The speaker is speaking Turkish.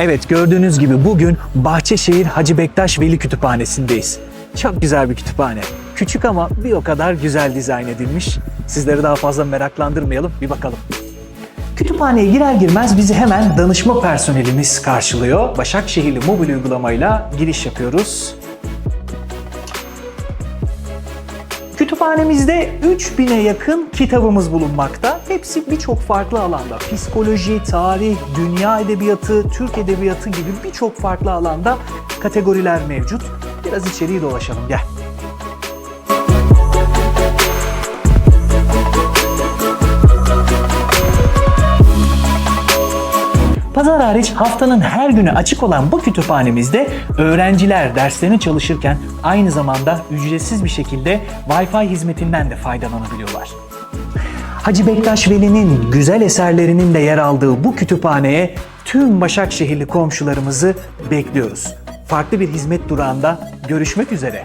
Evet gördüğünüz gibi bugün Bahçeşehir Hacı Bektaş Veli Kütüphanesi'ndeyiz. Çok güzel bir kütüphane. Küçük ama bir o kadar güzel dizayn edilmiş. Sizleri daha fazla meraklandırmayalım, bir bakalım. Kütüphaneye girer girmez bizi hemen danışma personelimiz karşılıyor. Başakşehirli mobil uygulamayla giriş yapıyoruz. Kütüphanemizde 3000'e yakın kitabımız bulunmakta. Hepsi birçok farklı alanda. Psikoloji, tarih, dünya edebiyatı, Türk edebiyatı gibi birçok farklı alanda kategoriler mevcut. Biraz içeriği dolaşalım gel. Pazar hariç haftanın her günü açık olan bu kütüphanemizde öğrenciler derslerini çalışırken aynı zamanda ücretsiz bir şekilde Wi-Fi hizmetinden de faydalanabiliyorlar. Hacı Bektaş Veli'nin güzel eserlerinin de yer aldığı bu kütüphaneye tüm Başakşehirli komşularımızı bekliyoruz. Farklı bir hizmet durağında görüşmek üzere.